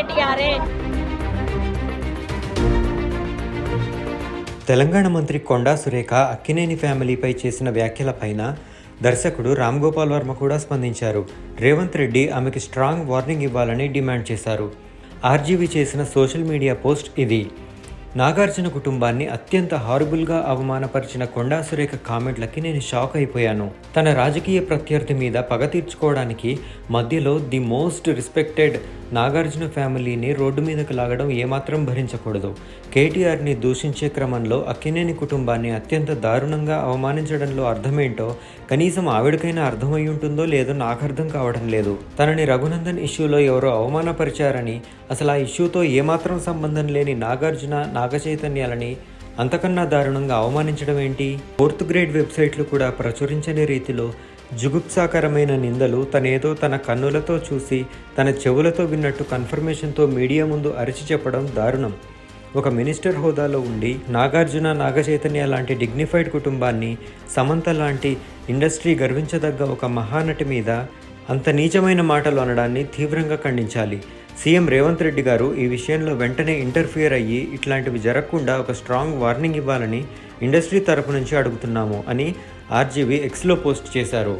కేటీఆరే తెలంగాణ మంత్రి కొండా సురేఖ అక్కినేని ఫ్యామిలీపై చేసిన వ్యాఖ్యలపైన దర్శకుడు రామ్ గోపాల్ వర్మ కూడా స్పందించారు. రేవంత్ రెడ్డి ఆమెకి స్ట్రాంగ్ వార్నింగ్ ఇవ్వాలని డిమాండ్ చేశారు. ఆర్జీవీ చేసిన సోషల్ మీడియా పోస్ట్ ఇది. నాగార్జున కుటుంబాన్ని అత్యంత హారబుల్గా అవమానపరిచిన కొండా సురేఖ కామెంట్లకి నేను షాక్ అయిపోయాను. తన రాజకీయ ప్రత్యర్థి మీద పగ తీర్చుకోవడానికి మధ్యలో ది మోస్ట్ రెస్పెక్టెడ్ నాగార్జున ఫ్యామిలీని రోడ్డు మీదకు లాగడం ఏమాత్రం భరించకూడదు. కేటీఆర్ని దూషించే క్రమంలో అక్కినేని కుటుంబాన్ని అత్యంత దారుణంగా అవమానించడంలో అర్థమేంటో కనీసం ఆవిడకైనా అర్థమై ఉంటుందో లేదో నాకు అర్థం కావడం లేదు. తనని రఘునందన్ ఇష్యూలో ఎవరో అవమానపరిచారని అసలు ఆ ఇష్యూతో ఏమాత్రం సంబంధం లేని నాగార్జున నాగచైతన్యాలని అంతకన్నా దారుణంగా అవమానించడం ఏంటి? ఫోర్త్ గ్రేడ్ వెబ్సైట్లు కూడా ప్రచురించని రీతిలో జుగుప్సాకరమైన నిందలు తనేదో తన కన్నులతో చూసి తన చెవులతో విన్నట్టు కన్ఫర్మేషన్తో మీడియా ముందు అరిచి చెప్పడం దారుణం. ఒక మినిస్టర్ హోదాలో ఉండి నాగార్జున నాగచైతన్య లాంటి డిగ్నిఫైడ్ కుటుంబాన్ని సమంత లాంటి ఇండస్ట్రీ గర్వించదగ్గ ఒక మహానటి మీద అంత నీచమైన మాటలు అనడాన్ని తీవ్రంగా ఖండించాలి. సీఎం రేవంత్ రెడ్డి గారు ఈ విషయంలో వెంటనే ఇంటర్ఫియర్ అయ్యి ఇట్లాంటివి జరగకుండా ఒక స్ట్రాంగ్ వార్నింగ్ ఇవ్వాలని ఇండస్ట్రీ తరపు నుంచి అడుగుతున్నాము అని ఆర్జీవి ఎక్స్లో పోస్ట్ చేశారు.